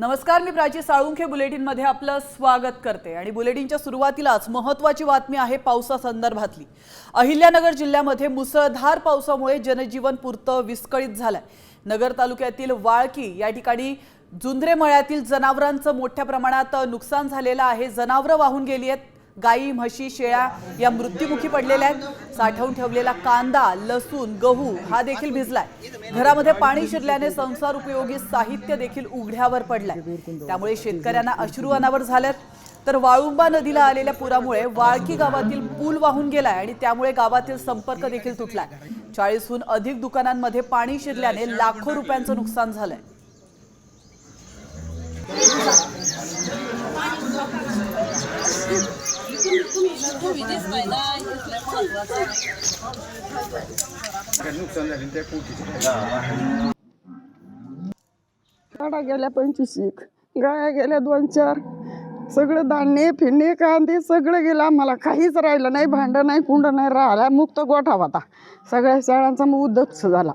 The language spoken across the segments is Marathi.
नमस्कार मी प्राची साळुंखे बुलेटिनमध्ये आपलं स्वागत करते. आणि बुलेटिनच्या सुरुवातीलाच महत्त्वाची बातमी आहे पावसासंदर्भातली. अहिल्यानगर जिल्ह्यामध्ये मुसळधार पावसामुळे जनजीवन पुरतं विस्कळीत झालंय. नगर तालुक्यातील वाळकी या ठिकाणी जुंद्रे मळ्यातील जनावरांचं मोठ्या प्रमाणात नुकसान झालेलं आहे. जनावरं वाहून गेली आहेत. गाई म्हशी शेळ्या या मृत्युमुखी पडलेल्या आहेत. साठवून ठेवलेला कांदा लसूण गहू हा देखील भिजलाय. घरामध्ये पाणी शिरल्याने संसार उपयोगी साहित्य देखील उघड्यावर पडलाय. त्यामुळे शेतकऱ्यांना अश्रू अनावर झाल्यात. तर वाळुंबा नदीला आलेल्या पुरामुळे वाळकी गावातील पूल वाहून गेलाय आणि त्यामुळे गावातील संपर्क देखील तुटलाय. चाळीसहून अधिक दुकानांमध्ये पाणी शिरल्याने लाखो रुपयांचं नुकसान झालंय. नुकसान झाले त्या गाडा गेल्या पंचवीस एक गाया गेल्या दोन चार. सगळं धान्य फिरणे कांदे सगळं गेलं. आम्हाला काहीच राहिलं नाही भांडं नाही कुंड नाही राहिला. मुक्त गोठा होता. सगळ्या शाळांचा मग उद्योगच झाला.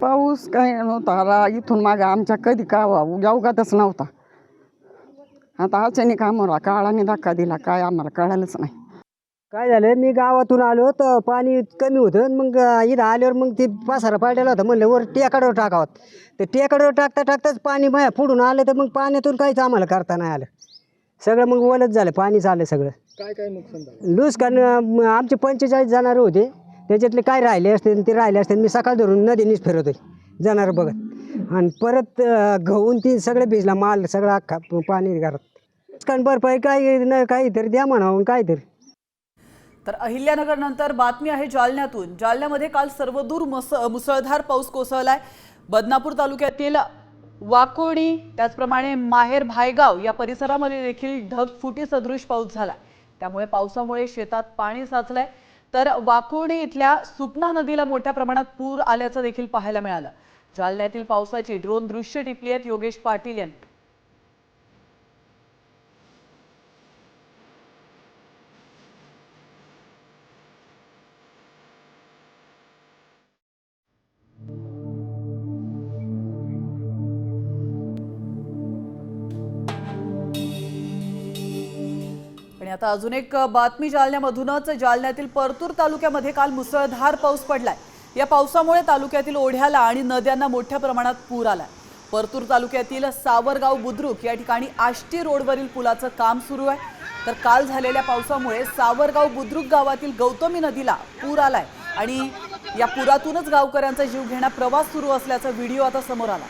पाऊस काही नव्हता. आला इथून मागं आमच्या कधी का अवघातच नव्हता. आता अचानक आम्हाला काळाने धक्का दिला काय आम्हाला कळालंच नाही. काय झालं मी गावातून आलो तर पाणी कमी होतं आणि मग इथं आल्यावर मग ते पासारा पाडलेला होता म्हणलं वर टेकाडावर टाकावं. तर टेकाडावर टाकता टाकताच पाणी माया पुढून आलं तर मग पाण्यातून काहीच आम्हाला करता नाही आलं. सगळं मग ओलच झालं पाणी झालं सगळं. काय काय नुकसान झालं लूज कारण आमचे पंचेचाळीस जनावर होते त्याच्यातले काय राहिले असते आणि ते राहिले असते मी सकाळ धरून नदीनेच फिरवतोय जनावर बघत. आणि परत अं, गहून ती सगळं भिजला माल सगळं अख्खा पाणी घरात. कारण भरपाई काय नाही काहीतरी द्या म्हणावं काहीतरी. तर अहिल्यानगर नंतर बातमी आहे जालन्यातून. जालन्यामध्ये काल सर्वदूर मस मुसळधार पाऊस कोसळलाय. बदनापूर तालुक्यातील वाकोणी त्याचप्रमाणे माहेर भायगाव या परिसरामध्ये देखील ढगफुटी सदृश पाऊस झाला त्यामुळे पावसामुळे शेतात पाणी साचलंय. तर वाकोणी इथल्या सुपना नदीला मोठ्या प्रमाणात पूर आल्याचं देखील पाहायला मिळालं. जालन्यातील पावसाची ड्रोन दृश्य टिपली आहेत योगेश पाटील यांनी. आता अजून एक बातमी जालन्यामधूनच. जालन्यातील परतूर तालुक्यामध्ये काल मुसळधार पाऊस पडलाय. या पावसामुळे तालुक्यातील ओढ्याला आणि नद्यांना मोठ्या प्रमाणात पूर आलाय. परतूर तालुक्यातील सावरगाव बुद्रुक या ठिकाणी आष्टी रोडवरील पुलाचं काम सुरू आहे. तर काल झालेल्या पावसामुळे सावरगाव बुद्रुक गावातील गौतमी नदीला पूर आलाय आणि या पुरातूनच गावकऱ्यांचा जीव घेणा प्रवास सुरू असल्याचा व्हिडिओ आता समोर आला.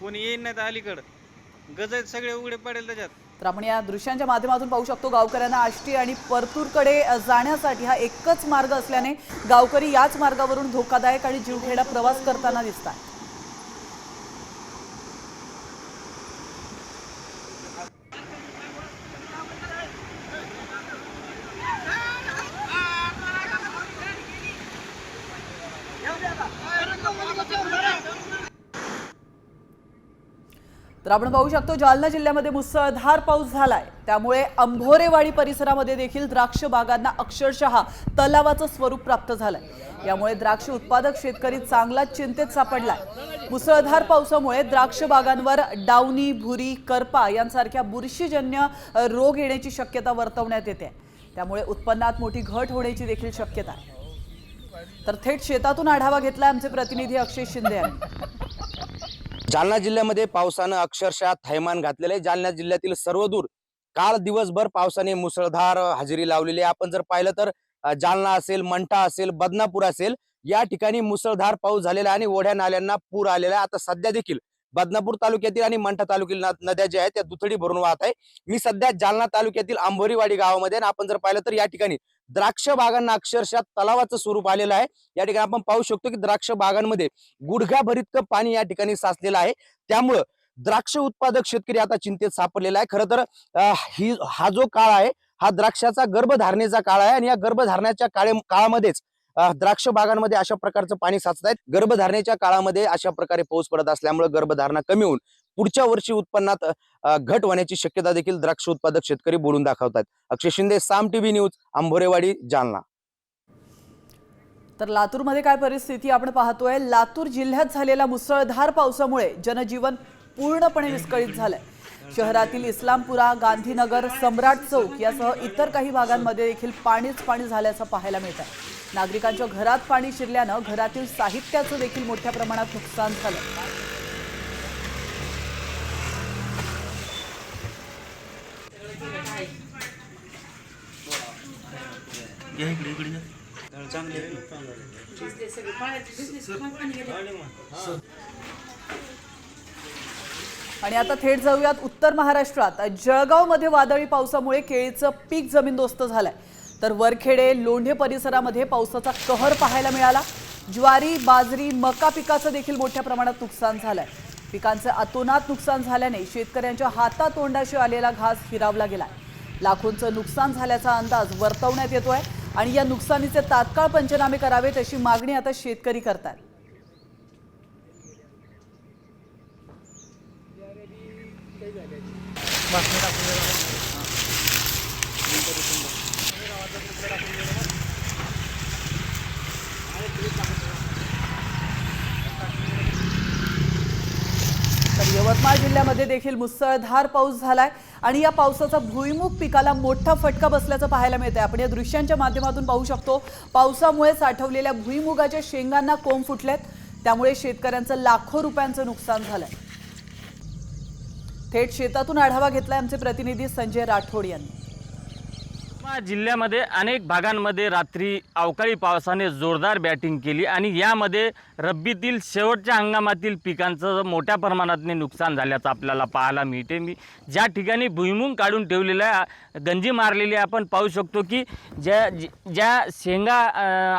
कोणी येईन नाही तर अलीकडं. गज सगळे उघडे पडेल त्याच्यात. तर आपण या दृश्यांच्या माध्यमातून पाहू शकतो गावकऱ्यांना आष्टी आणि परतूरकडे जाण्यासाठी हा एकच मार्ग असल्याने गावकरी याच मार्गावरून धोकादायक आणि जीवघेडा प्रवास करताना दिसतात तर आपण पाहू शकतो जालना जिल्ह्यामध्ये मुसळधार पाऊस झालाय. त्यामुळे अंभोरेवाडी परिसरामध्ये देखील द्राक्ष बागांना अक्षरशः तलावाचं स्वरूप प्राप्त झालंय. यामुळे द्राक्ष उत्पादक शेतकरी चांगलाच चिंतेत सापडलाय. मुसळधार पावसामुळे द्राक्ष बागांवर डावणी भुरी करपा यांसारख्या बुरशीजन्य रोग येण्याची शक्यता वर्तवण्यात येते. त्यामुळे उत्पन्नात मोठी घट होण्याची देखील शक्यता आहे. तर थेट शेतातून आढावा घेतला आमचे प्रतिनिधी अक्षय शिंदे यांनी. जालना जिल्ह्यामध्ये पावसानं अक्षरशः थैमान घातलेलं आहे. जालना जिल्ह्यातील सर्वदूर काल दिवसभर पावसाने मुसळधार हजेरी लावलेली आहे. आपण जर पाहिलं तर जालना असेल मंठा असेल बदनापूर असेल या ठिकाणी मुसळधार पाऊस झालेला आणि ओढ्या नाल्यांना पूर आलेला आहे. आता सध्या देखील बदनापूर तालुक्यातील आणि मंठा तालुक्यातील नद्या ज्या आहेत त्या दुथडी भरून वाहत आहे. मी सध्या जालना तालुक्यातील आंबोरीवाडी गावामध्ये आणि आपण जर पाहिलं तर या ठिकाणी द्राक्ष बागांना अक्षरशः तलावाचं स्वरूप आलेलं आहे. या ठिकाणी आपण पाहू शकतो की द्राक्ष बागांमध्ये गुडघ्याभरीत पाणी या ठिकाणी साचलेलं आहे. त्यामुळं द्राक्ष उत्पादक शेतकरी आता चिंतेत सापडलेला आहे. खरं तर ही हा जो काळ आहे हा द्राक्षाचा गर्भधारणेचा काळ आहे आणि या गर्भधारणाच्या काळे काळामध्येच द्राक्ष बागांमध्ये अशा प्रकारचं पाणी साचत आहेत गर्भधारणेच्या काळामध्ये अशा प्रकारे पाऊस पडत असल्यामुळे गर्भधारणा कमी होऊन पुढच्या वर्षी उत्पन्नात घट होण्याची शक्यता देखील द्राक्ष उत्पादक शेतकरी बोलून दाखवतात अक्षय शिंदे साम टीव्ही न्यूज आंभोरेवाडी जालना. तर लातूरमध्ये काय परिस्थिती आपण पाहतोय. लातूर जिल्ह्यात झालेल्या मुसळधार पावसामुळे जनजीवन पूर्णपणे विस्कळीत झालंय. शहरातील इस्लामपुरा गांधीनगर सम्राट चौक यासह इतर काही भागांमध्ये देखील पाणीच पाणी झाल्याचं पाहायला मिळत आहे नागरिकांच्या घरात पाणी शिरल्यानं घरातील साहित्याचं देखील मोठ्या प्रमाणात नुकसान झालं. आणि आता थेट जाऊयात उत्तर महाराष्ट्रात. जळगावमध्ये वादळी पावसामुळे केळीचं पीक जमीनदोस्त झालंय. तर वरखेडे लोंढे परिसरामध्ये पावसाचा कहर पाहायला मिळाला. ज्वारी बाजरी मका पिकाचं देखील मोठ्या प्रमाणात नुकसान झालंय. पिकांचं अतोनात नुकसान झाल्याने शेतकऱ्यांच्या हातातोंडाशी आलेला घास हिरावला गेलाय. लाखोंचं नुकसान झाल्याचा अंदाज वर्तवण्यात येतोय आणि या नुकसानीचे तात्काळ पंचनामे करावेत अशी मागणी आता शेतकरी करतात तर यवतमाळ जिल्ह्यामध्ये देखील मुसळधार पाऊस झालाय आणि या पावसाचा भुईमुग पिकाला मोठा फटका बसल्याचं पाहायला मिळतंय. आपण या दृश्यांच्या माध्यमातून पाहू शकतो पावसामुळे साठवलेल्या भुईमुगाच्या शेंगांना कोंब फुटलेत. त्यामुळे शेतकऱ्यांचं लाखो रुपयांचं नुकसान झालंय. थेट शेतातून आढावा घेतलाय आमचे प्रतिनिधी संजय राठोड यांनी. जिल्ह्यामध्ये अनेक भागांमध्ये रात्री अवकाळी पावसाने जोरदार बॅटिंग केली आणि यामध्ये रब्बीतील शेवटच्या हंगामातील पिकांचं मोठ्या प्रमाणातने नुकसान झाल्याचं आपल्याला पाहायला मिळते. मी ज्या ठिकाणी भुईमुंग काढून ठेवलेल्या गंजी मारलेली आपण पाहू शकतो की ज्या ज्या- ज्या शेंगा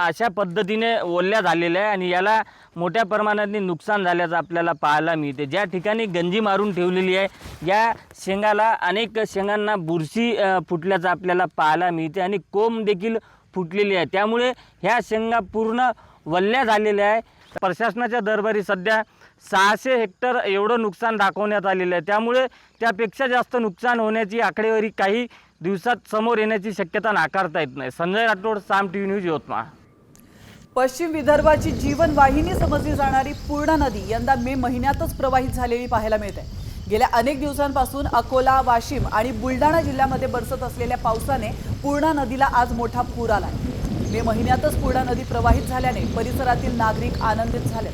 अशा पद्धतीने ओल्या झालेल्या आहे आणि याला मोठ्या प्रमाणाने नुकसान झाल्याचं आपल्याला पाहायला मिळते. ज्या ठिकाणी गंजी मारून ठेवलेली आहे या शेंगाला अनेक शेंगांना बुरशी फुटल्याचं आपल्याला पाहायला मिळते आणि कोंब देखील फुटलेली आहे. त्यामुळे ह्या शेंगा पूर्ण वल्ल्या झालेल्या आहे. प्रशासनाच्या दरबारी सध्या सहाशे हेक्टर एवढं नुकसान दाखवण्यात आलेलं आहे. त्यामुळे त्यापेक्षा जास्त नुकसान होण्याची आकडेवारी काही दिवसात समोर येण्याची शक्यता नाकारता येत नाही. Sanjay Rathod Saam T V news Yavatmal. पश्चिम विदर्भाची जीवनवाहिनी समजली जाणारी पूर्णा नदी यंदा मे महिन्यातच प्रवाहित झालेली पाहायला मिळते. गेल्या अनेक दिवसांपासून अकोला वाशिम आणि बुलढाणा जिल्ह्यामध्ये बरसत असलेल्या पावसाने पूर्णा नदीला आज मोठा पूर आला मे महिन्यातच पूर्णा नदी प्रवाहित झाल्याने परिसरातील नागरिक आनंदित झाले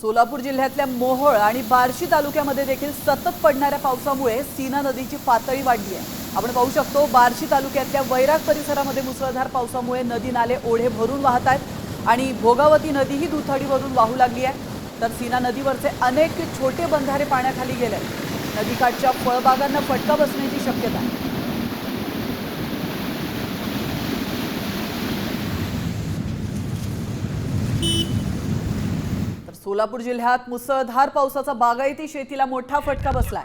सोलापूर जिल्ह्यातल्या मोहोळ आणि बार्शी तालुक्यामध्ये देखील सतत पडणाऱ्या पावसामुळे सीना नदीची पातळी वाढली आहे. आपण पाहू शकतो बार्शी तालुक्यातल्या वैराग परिसरामध्ये मुसळधार पावसामुळे नदी नाले ओढे भरून वाहत आहेत आणि भोगावती नदीही दुथडीवरून वाहू लागली आहे. तर सीना नदीवरचे अनेक छोटे बंधारे पाण्याखाली गेले आहेत. नदीकाठच्या फळबागांना फटका बसण्याची शक्यता आहे. सोलापूर जिल्ह्यात मुसळधार पावसाचा बागायती शेतीला मोठा फटका बसलाय.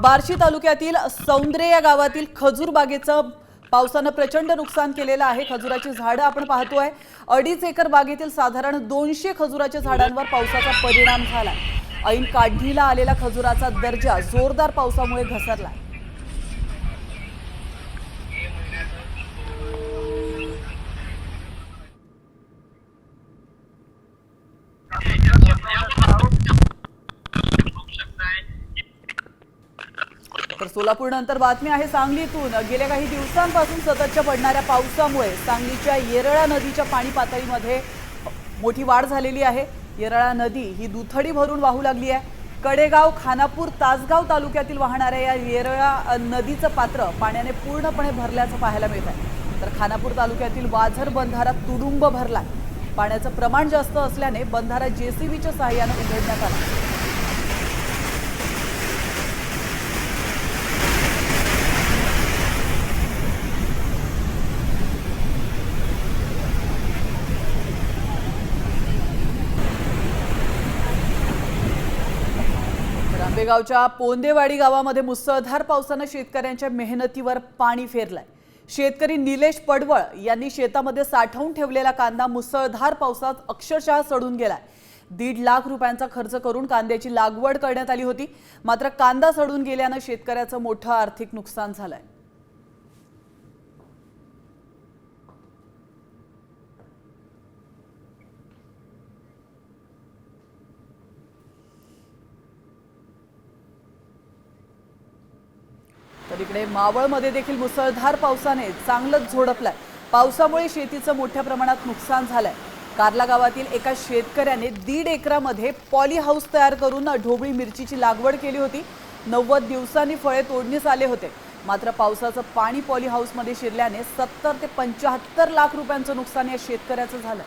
बार्शी तालुक्यातील सौंद्रे या गावातील खजूर बागेचं पावसानं प्रचंड नुकसान केलेलं आहे. खजुराची झाडं आपण पाहतोय. अडीच एकर बागेतील साधारण दोनशे खजुराच्या झाडांवर पावसाचा परिणाम झाला ऐन काढणीला आलेला खजुराचा दर्जा जोरदार पावसामुळे घसरलाय तर सोलापूर नंतर बातमी आहे सांगलीतून. गेल्या काही दिवसांपासून सततच्या पडणाऱ्या पावसामुळे सांगलीच्या येरळा नदीच्या पाणी पातळीमध्ये मोठी वाढ झालेली आहे. येरळा नदी ही दुथडी भरून वाहू लागली आहे. कडेगाव खानापूर तासगाव तालुक्यातील वाहणाऱ्या या येरळा नदीचं पात्र पाण्याने पूर्णपणे भरल्याचं पाहायला मिळत आहे. तर खानापूर तालुक्यातील वाझर बंधारा तुडुंब भरला पाण्याचं प्रमाण जास्त असल्याने बंधारा जेसीबीच्या सहाय्यानं उघडण्यात आला. तर पोंदेवाडी गावामध्ये मुसळधार पावसानं शेतकऱ्यांच्या मेहनतीवर पाणी फेरलंय. शेतकरी निलेश पडवळ यांनी शेतामध्ये साठवून ठेवलेला कांदा मुसळधार पावसात अक्षरशः सडून गेलाय. दीड लाख रुपयांचा खर्च करून कांद्याची लागवड करण्यात आली होती. मात्र कांदा सडून गेल्यानं शेतकऱ्याचं मोठं आर्थिक नुकसान झालंय. तर इकडे मावळमध्ये देखील मुसळधार पावसाने चांगलंच झोडपलाय. पावसामुळे शेतीचं मोठ्या प्रमाणात नुकसान झालंय. कार्ला गावातील एका शेतकऱ्याने दीड एकरामध्ये पॉली हाऊस तयार करून ढोबळी मिरचीची लागवड केली होती. नव्वद दिवसांनी फळे तोडणीस आले होते. मात्र पावसाचं पाणी पॉली हाऊसमध्ये शिरल्याने सत्तर ते पंच्याहत्तर लाख रुपयांचं नुकसान या शेतकऱ्याचं झालं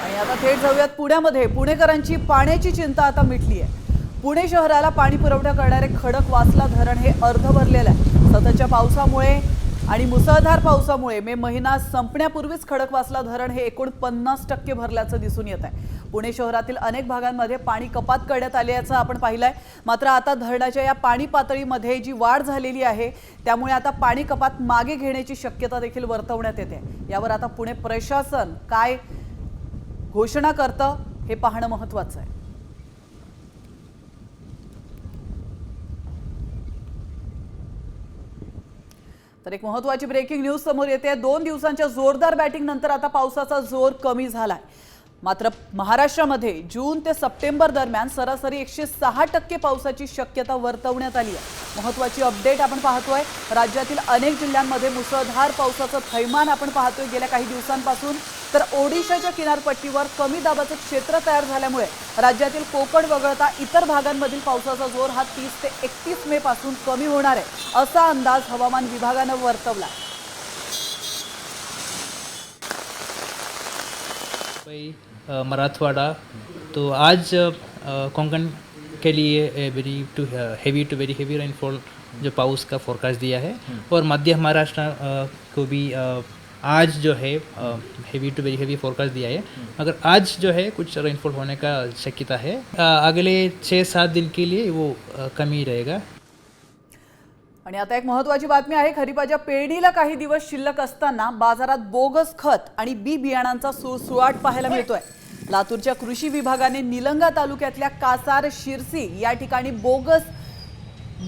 आणि आता थेट जाऊयात पुण्यामध्ये. पुणेकरांची पाण्याची चिंता आता मिटली आहे पुणे शहराला पाणी पुरवठा करणारे खडकवासला धरण हे अर्ध भरलेलं आहे. सततच्या पावसामुळे आणि मुसळधार पावसामुळे मे महिना संपण्यापूर्वीच खडकवासला धरण हे एकूण पन्नास टक्के भरल्याचं दिसून येत आहे. पुणे शहरातील अनेक भागांमध्ये पाणी कपात करण्यात आल्याचं आपण पाहिलं आहे मात्र आता धरणाच्या या पाणी पातळीमध्ये जी वाढ झालेली आहे त्यामुळे आता पाणी कपात मागे घेण्याची शक्यता देखील वर्तवण्यात येते. यावर आता पुणे प्रशासन काय घोषणा करतं हे पाहणं महत्वाचं आहे. तर एक महत्वाची ब्रेकिंग न्यूज समोर येते. दोन दिवसांच्या जोरदार बॅटिंग नंतर आता पावसाचा जोर कमी झालाय. मात्र महाराष्ट्रामध्ये जून ते सप्टेंबर दरम्यान सरासरी एकशे सहा टक्के पावसाची शक्यता वर्तवण्यात आली आहे. महत्वाची अपडेट आपण पाहतोय. राज्यातील अनेक जिल्ह्यांमध्ये मुसळधार पावसाचं थैमान आपण पाहतोय गेल्या काही दिवसांपासून. तर ओडिशाच्या किनारपट्टीवर कमी दाबाचं क्षेत्र तयार झाल्यामुळे राज्यातील कोकण वगळता इतर भागांमधील पावसाचा जोर हा तीस ते एकतीस मे पासून कमी होणार आहे असा अंदाज हवामान विभागानं वर्तवला. मुंबई मराठवाड़ा. तो आज कोंकण के लिए very to heavy to very heavy rainfall जो पाउस का फोरकास्ट दिया है. और मध्य महाराष्ट्र को भी आज जो है heavy to very heavy forecast दिया है. मगर आज जो है कुछ रेनफॉल होने का शक्यता है. अगले छः सात दिन के लिए वो कमी रहेगा. आणि आता एक महत्वाची बातमी आहे खरीपाच्या पेरणीला काही दिवस शिल्लक असताना बाजारात बोगस खत आणि बी बियाणांचा सुळसुळाट पाहायला मिळतोय. लातूरच्या कृषी विभागाने निलंगा तालुक्यातल्या कासार शिरसी या ठिकाणी बोगस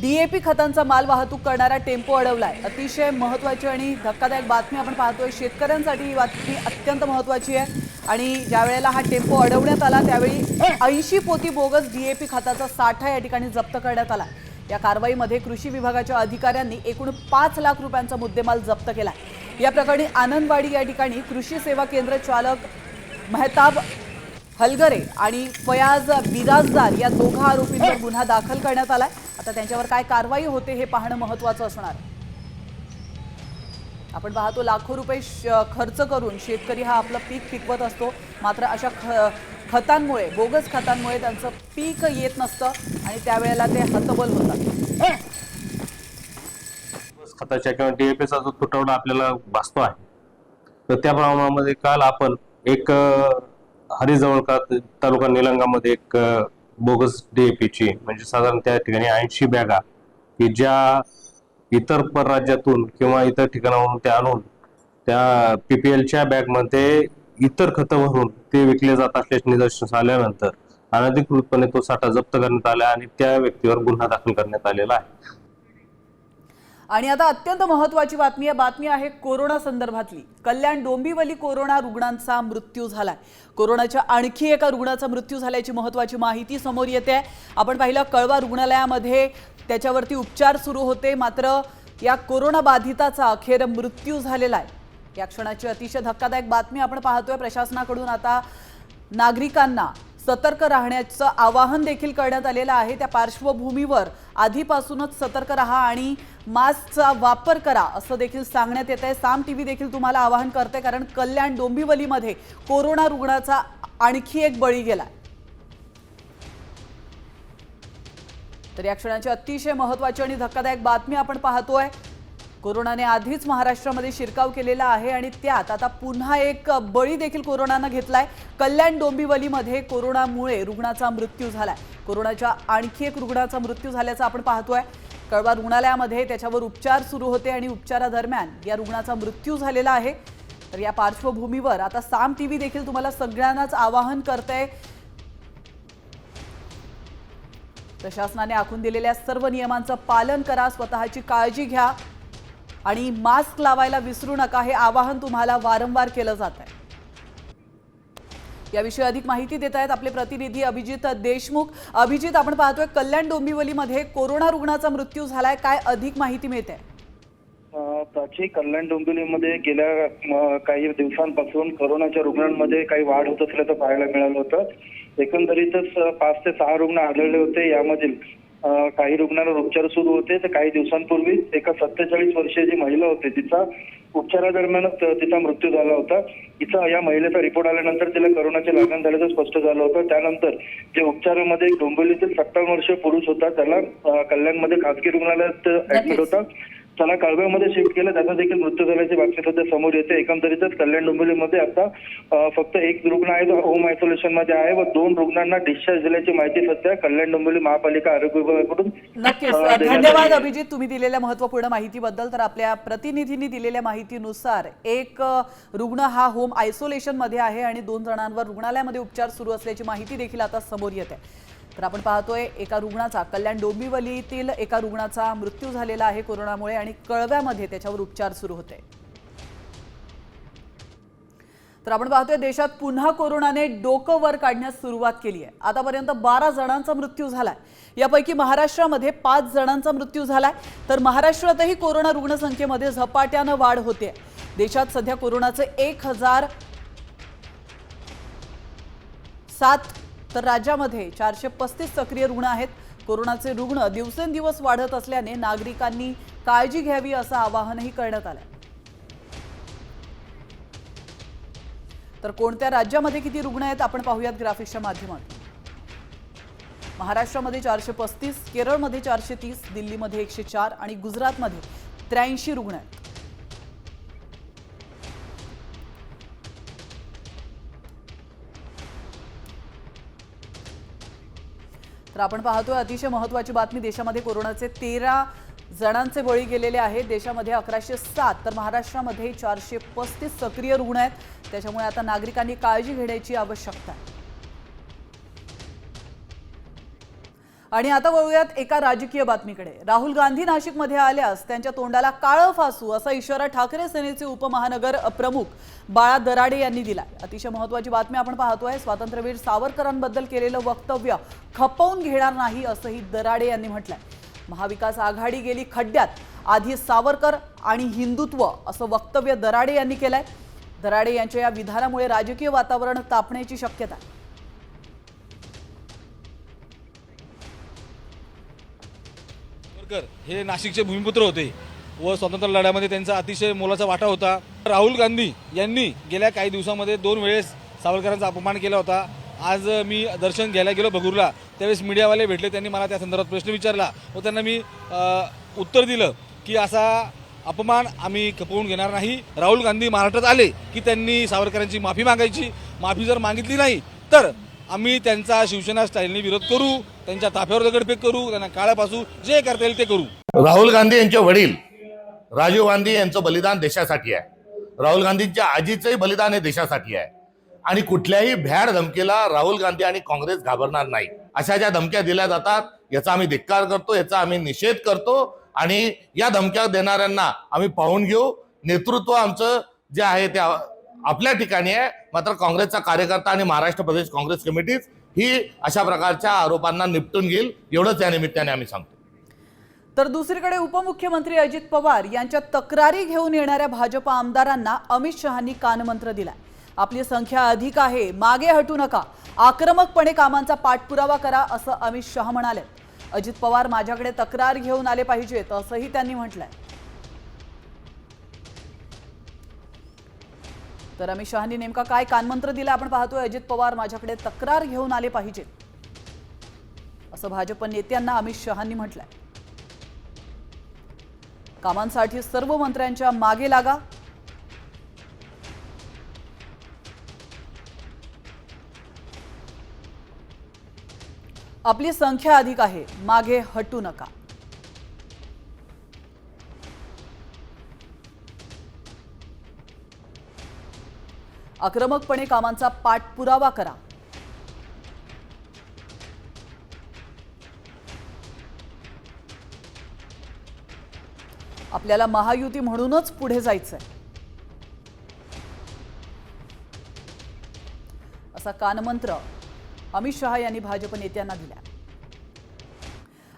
डीएपी खतांचा माल वाहतूक करणारा टेम्पो अडवलाय. अतिशय महत्वाची आणि धक्कादायक बातमी आपण पाहतोय शेतकऱ्यांसाठी ही बातमी अत्यंत महत्वाची आहे. आणि ज्या वेळेला हा टेम्पो अडवण्यात आला त्यावेळी ऐंशी पोती बोगस डीएपी खताचा साठा या ठिकाणी जप्त करण्यात आला. या कारवाईमध्ये कृषी विभागाच्या अधिकाऱ्यांनी एकूण पाच लाख रुपयांचा मुद्देमाल जप्त केला. या प्रकरणी आनंदवाडी या ठिकाणी कृषी सेवा केंद्र चालक मेहताब हलगरे आणि फयाज बिराजदार या दोघा आरोपींवर गुन्हा दाखल करण्यात आलाय. आता त्यांच्यावर काय कारवाई होते हे पाहणं महत्वाचं असणार. आपण पाहतो लाखो रुपये खर्च करून शेतकरी हा आपलं पीक पिकवत असतो. मात्र अशा ख खतांमुळे बोगस खतांमुळे त्यांचं पीक येत नसतं आणि त्यावेळेला ते हतबल होतात. खताच्या किंवा डीएपीचा जो तुटवडा आपल्याला भासतो आहे तर त्या प्रमाणामध्ये काल आपण एक हरिजवळकर हरिजवळका तालुका निलंगामध्ये एक बोगस डीएपीची म्हणजे साधारण त्या ठिकाणी ऐंशी बॅगा की ज्या इतर परराज्यातून किंवा इतर ठिकाणावरून त्या आणून त्या पीपीएलच्या बॅगमध्ये इतर खतं भरून ते विकले जात असल्याचे निदर्शनास आल्यानंतर अनधिकृतपणे तो साठा जप्त करण्यात आला आणि त्या व्यक्तीवर गुन्हा दाखल करण्यात आलेला आहे. आणि आता अत्यंत महत्वाची बातमी आहे. बातमी आहे कोरोना संदर्भातली. कल्याण डोंबिवली कोरोना रुग्णांचा मृत्यू झालाय. कोरोनाच्या आणखी एका रुग्णाचा मृत्यू झाल्याची महत्वाची माहिती समोर येते. आपण पाहिलं कळवा रुग्णालयामध्ये त्याच्यावरती उपचार सुरू होते. मात्र या कोरोना बाधिताचा अखेर मृत्यू झालेला आहे. या क्षणाची अतिशय धक्कादायक बातमी आपण पाहतोय. प्रशासनाकडून आता नागरिकांना सतर्क राहण्याचं आवाहन देखील करण्यात आलेलं आहे. त्या पार्श्वभूमीवर आधीपासूनच सतर्क राहा आणि मास्कचा वापर करा असं देखील सांगण्यात येत आहे साम टी व्ही देखील तुम्हाला आवाहन करते कारण कल्याण डोंबिवलीमध्ये कोरोना रुग्णाचा आणखी एक बळी गेला तर या क्षणाची अतिशय महत्वाची आणि धक्कादायक बातमी आपण पाहतोय. कोरोनाने आधीच महाराष्ट्रामध्ये शिरकाव केलेला आहे आणि त्यात आता पुन्हा एक बळी देखील कोरोनानं घेतलाय. कल्याण डोंबिवलीमध्ये कोरोनामुळे रुग्णाचा मृत्यू झालाय. कोरोनाच्या आणखी एक रुग्णाचा मृत्यू झाल्याचा आपण पाहतोय. कळवा रुग्णालयामध्ये त्याच्यावर उपचार सुरू होते आणि उपचारादरम्यान या रुग्णाचा मृत्यू झालेला आहे. तर या पार्श्वभूमीवर आता साम टी व्ही देखील तुम्हाला सगळ्यांनाच आवाहन करतंय. प्रशासनाने आखून दिलेल्या सर्व नियमांचं पालन करा स्वतःची काळजी घ्या आणि मास्क लावायला विसरू नका हे आवाहन तुम्हाला वारंवार केलं जात आहे याविषयी अधिक माहिती देत आहेत आपले प्रतिनिधी अभिजित देशमुख. अभिजित आपण पाहतोय कल्याण डोंबिवलीमध्ये कोरोना रुग्णाचा मृत्यू झालाय. काय अधिक माहिती मिळते? प्राची कल्याण डोंबिवलीमध्ये गेल्या काही दिवसांपासून कोरोनाच्या रुग्णांमध्ये काही वाढ होत असल्याचं पाहायला मिळालं होतं. एकंदरीतच पाच ते सहा रुग्ण आढळले होते. यामधील काही रुग्णांवर उपचार सुरू होते. तर काही दिवसांपूर्वी एका सत्तेचाळीस वर्षीय जी महिला होती तिचा उपचारादरम्यानच तिचा मृत्यू झाला होता. तिचा या महिलेचा रिपोर्ट आल्यानंतर तिला कोरोनाची लागण झाल्याचं स्पष्ट झालं होतं. त्यानंतर जे उपचारामध्ये डोंबिवलीतील सत्तावन्न वर्षीय पुरुष होता त्याला कल्याणमध्ये खासगी रुग्णालयात ऍडमिट होता. त्याला कळव्यामध्ये शिफ्ट केलं त्याचा देखील मृत्यू झाल्याची बातमी सध्या समोर येते. एकंदरीतच कल्याण डोंबिवलीमध्ये आता फक्त एक रुग्ण आहे जो होम आयसोलेशनमध्ये आहे व दोन रुग्णांना डिस्चार्ज दिल्याची माहिती सध्या कल्याण डोंबिवली महापालिका आरोग्य विभागाकडून नक्कीच. धन्यवाद. अभिजित तुम्ही दिलेल्या महत्त्वपूर्ण माहितीबद्दल. तर आपल्या प्रतिनिधींनी दिलेल्या माहितीनुसार एक रुग्ण हा होम आयसोलेशनमध्ये आहे आणि दोन जणांवर रुग्णालयामध्ये उपचार सुरू असल्याची माहिती देखील आता समोर येते तर आपण पाहतोय एका रुग्णाचा कल्याण डोंबिवलीतील एका रुग्णाचा मृत्यू झालेला आहे कोरोनामुळे आणि कळव्यामध्ये त्याच्यावर उपचार सुरू होते. तर आपण पाहतोय देशात पुन्हा कोरोनाने डोकं वर काढण्यास सुरुवात केली आहे. आतापर्यंत बारा जणांचा मृत्यू झालाय. यापैकी महाराष्ट्रामध्ये पाच जणांचा मृत्यू झालाय. तर महाराष्ट्रातही कोरोना रुग्णसंख्येमध्ये झपाट्यानं वाढ होते. देशात सध्या कोरोनाचे एक हजार सात तर राज्यामध्ये चारशे पस्तीस सक्रिय रुग्ण आहेत. कोरोनाचे रुग्ण दिवसेंदिवस वाढत असल्याने नागरिकांनी काळजी घ्यावी असं आवाहनही करण्यात आलं तर कोणत्या राज्यामध्ये किती रुग्ण आहेत आपण पाहूयात ग्राफिक्सच्या माध्यमातून. महाराष्ट्रामध्ये चारशे पस्तीस केरळमध्ये चारशे तीस दिल्लीमध्ये एकशे चार आणि गुजरातमध्ये त्र्याऐंशी रुग्ण आहेत. तर आपण पाहतोय अतिशय महत्वाची बातमी. देशामध्ये कोरोनाचे तेरा जणांचे बळी गेलेले आहेत. देशामध्ये अकराशे सात तर महाराष्ट्रामध्ये चारशे पस्तीस सक्रिय रुग्ण आहेत. त्याच्यामुळे आता नागरिकांनी काळजी घेण्याची आवश्यकता आहे. आणि आता वळूयात एका राजकीय बातमीकडे. राहुल गांधी नाशिकमध्ये आल्यास त्यांच्या तोंडाला काळं फासू असा इशारा ठाकरे सेनेचे उपमहानगर प्रमुख बाळा दराडे यांनी दिला अतिशय महत्वाची बातमी आपण पाहतोय स्वातंत्र्यवीर सावरकरांबद्दल केलेलं वक्तव्य खपवून घेणार नाही असंही दराडे यांनी म्हटलंय. महाविकास आघाडी गेली खड्ड्यात आधी सावरकर आणि हिंदुत्व असं वक्तव्य दराडे यांनी केलंय. दराडे यांच्या या विधानामुळे राजकीय वातावरण तापण्याची शक्यता आहे हे नाशिकचे भूमिपुत्र होते व स्वातंत्र्य लढ्यामध्ये त्यांचा अतिशय मोलाचा वाटा होता. राहुल गांधी यांनी गेल्या काही दिवसामध्ये दोन वेळेस सावरकरांचा अपमान केला होता. आज मी दर्शन घ्यायला गेलो भगूरला त्यावेळेस मीडियावाले भेटले. त्यांनी मला त्या संदर्भात प्रश्न विचारला व त्यांना मी उत्तर दिलं की असा अपमान आम्ही खपवून घेणार नाही. राहुल गांधी महाराष्ट्रात आले की त्यांनी सावरकरांची माफी मागायची. माफी जर मागितली नाही तर आम्ही त्यांचा शिवसेना स्टाईलने विरोध करू त्यांच्या ताफ्यावर दगडफेक करू त्यांना काळ्यापासू जे करता येईल ते करू. राहुल गांधी यांचे वडील राजीव गांधी यांचं बलिदान देशासाठी आहे. राहुल गांधींच्या आजीचंही बलिदान हे देशासाठी आहे. आणि कुठल्याही भ्याड धमकीला राहुल गांधी आणि काँग्रेस घाबरणार नाही. अशा ज्या धमक्या दिल्या जातात याचा आम्ही धिक्कार करतो याचा आम्ही निषेध करतो आणि या धमक्या देणाऱ्यांना आम्ही पाहून घेऊ. नेतृत्व आमचं जे आहे ते आपल्या ठिकाणी आहे. मात्र काँग्रेसचा कार्यकर्ता आणि महाराष्ट्र प्रदेश काँग्रेस कमिटीच ही अशा प्रकारच्या आरोपांना निपटून घेईल एवढंच या निमित्ताने आम्ही सांगतो. तर दुसरीकडे उपमुख्यमंत्री अजित पवार यांच्या तक्रारी घेऊन येणाऱ्या भाजप आमदारांना अमित शहांनी कानमंत्र दिलाय. आपली संख्या अधिक आहे मागे हटू नका आक्रमकपणे कामांचा पाठपुरावा करा असं अमित शहा म्हणाले. अजित पवार माझ्याकडे तक्रार घेऊन आले पाहिजेत असंही त्यांनी म्हटलंय. तर अमित शहांनी नेमका काय कानमंत्र दिला आपण पाहतोय. अजित पवार माझ्याकडे तक्रार घेऊन आले पाहिजेत असं भाजप नेत्यांना अमित शहांनी म्हटलंय. कामांसाठी सर्व मंत्र्यांच्या मागे लागा. आपली संख्या अधिक आहे मागे हटू नका. आक्रमकपणे कामांचा पाठपुरावा करा. आपल्याला महायुती म्हणूनच पुढे जायचंय. असा कानमंत्र अमित शहा यांनी भाजप नेत्यांना दिला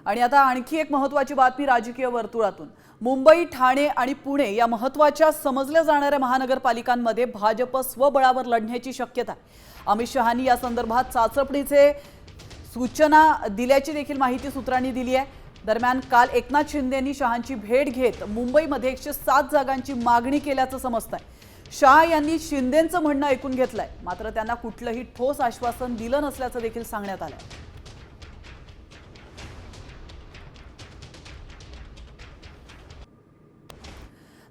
आणि आता आणखी एक महत्वाची बातमी राजकीय वर्तुळातून. मुंबई ठाणे आणि पुणे या महत्त्वाच्या समजल्या जाणाऱ्या महानगरपालिकांमध्ये भाजप स्वबळावर लढण्याची शक्यता आहे. अमित शहानी या संदर्भात चाचपणीचे सूचना दिल्याची देखील माहिती सूत्रांनी दिली आहे. दरम्यान काल एकनाथ शिंदेंनी शहांची भेट घेत मुंबईमध्ये एकशे सात जागांची मागणी केल्याचं समजत आहे शहा यांनी शिंदेंचं म्हणणं ऐकून घेतलंय. मात्र त्यांना कुठलंही ठोस आश्वासन दिलं नसल्याचं देखील सांगण्यात आलंय.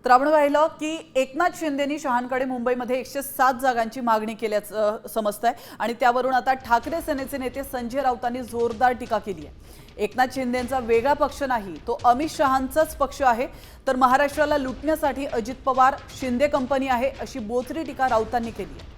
तर आपण पाहिलं की एकनाथ शिंदेनी शहांकडे मुंबईमध्ये एकशे सात जागांची मागणी केल्याचं समजत आहे आणि त्यावरून आता ठाकरे सेनेचे नेते संजय राऊतांनी जोरदार टीका केली आहे एकनाथ शिंदेचा वेगळा पक्ष नाही तो अमित शहांचाच पक्ष आहे. तर महाराष्ट्राला लुटण्यासाठी अजित पवार शिंदे कंपनी आहे अशी बोचरी टीका राऊतांनी केली आहे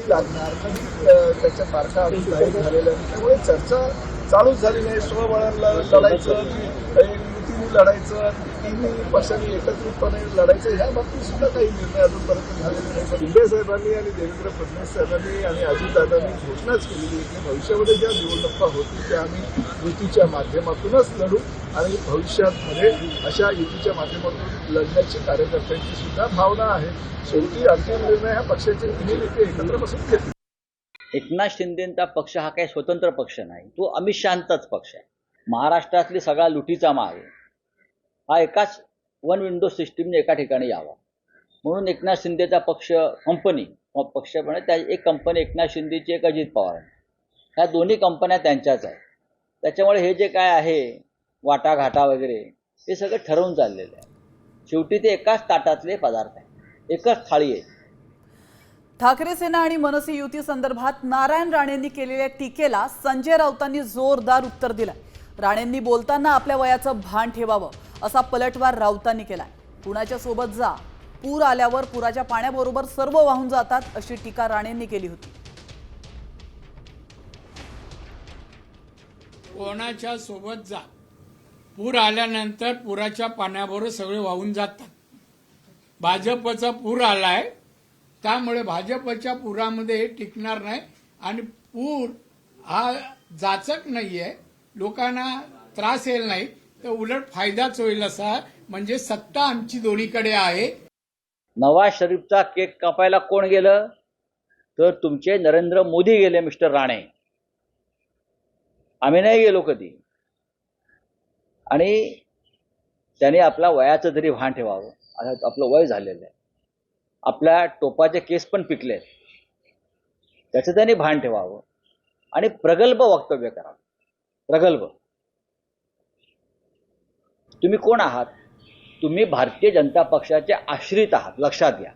कधी लागणार कधी त्याच्या तारखा अजून जाहीर झालेल्या त्यामुळे चर्चा चालूच झाली नाही स्वबळांना लढायचं की युतीने लढायचं तिन्ही पक्षांनी एकत्रितपणे लढायचं ह्या बाबतीत सुद्धा काही निर्णय अजूनपर्यंत झालेले नाही. पण शिंदे साहेबांनी आणि देवेंद्र फडणवीस साहेबांनी आणि अजितदादांनी घोषणाच केलेली आहे की भविष्यामध्ये ज्या निवडणुका होतील त्या आम्ही युतीच्या माध्यमातूनच लढू आणि भविष्यामध्ये अशा युतीच्या माध्यमातून लढण्याची कार्यकर्त्यांची सुद्धा भावना आहे. शेवटी अंतिम निर्णय हा पक्षाचे तिन्ही नेते एकत्र बसून घेतील. एकनाथ शिंदेचा पक्ष हा काही स्वतंत्र पक्ष नाही तो अमित शहाचाच पक्ष आहे. महाराष्ट्रातली सगळा लुटीचा आहे. हा एकाच वन विंडो सिस्टीमने एका ठिकाणी यावा. म्हणून एकनाथ शिंदेचा पक्ष कंपनी पक्ष म्हणजे त्या एक कंपनी एकनाथ शिंदेची एक अजित पवार आहे. ह्या दोन्ही कंपन्या त्यांच्याच आहेत. त्याच्यामुळे हे जे काय आहे वाटाघाटा वगैरे हे सगळं ठरवून चाललेलं आहे. शेवटी ते एकाच ताटातले पदार्थ आहे एकच थाळी आहे. ठाकरे सेना आणि मनसे युती संदर्भात नारायण राणेंनी केलेल्या टीकेला संजय राऊतांनी जोरदार उत्तर दिलंय राणेंनी बोलताना आपल्या वयाचं भान ठेवावं असा पलटवार राऊतांनी केलाय. कुणाच्या सोबत जा पूर आल्यावर पुराच्या पाण्याबरोबर सर्व वाहून जातात अशी टीका राणेंनी केली होती. कोणाच्या सोबत जा पूर आल्यानंतर पुराच्या पाण्याबरोबर सगळे वाहून जातात. भाजपचा पूर आलाय त्यामुळे भाजपच्या पुरामध्ये हे टिकणार नाही आणि पूर हा जाचक नाहीये लोकांना त्रास येईल नाही तर उलट फायदाच होईल असा म्हणजे सत्ता आमची दोन्हीकडे आहे. नवाज शरीफचा केक कापायला कोण गेलं? तर तुमचे नरेंद्र मोदी गेले मिस्टर राणे. आम्ही नाही गेलो कधी. आणि त्याने आपला वयाचं तरी भान ठेवावं आता आपलं वय झालेलं आहे. आपल्या टोपाचे केस पण पिकले त्याचं त्याने भान ठेवावं आणि प्रगल्भ वक्तव्य करावं. प्रगल्भ. तुम्ही कोण आहात? तुम्ही भारतीय जनता पक्षाचे आश्रित आहात लक्षात घ्या.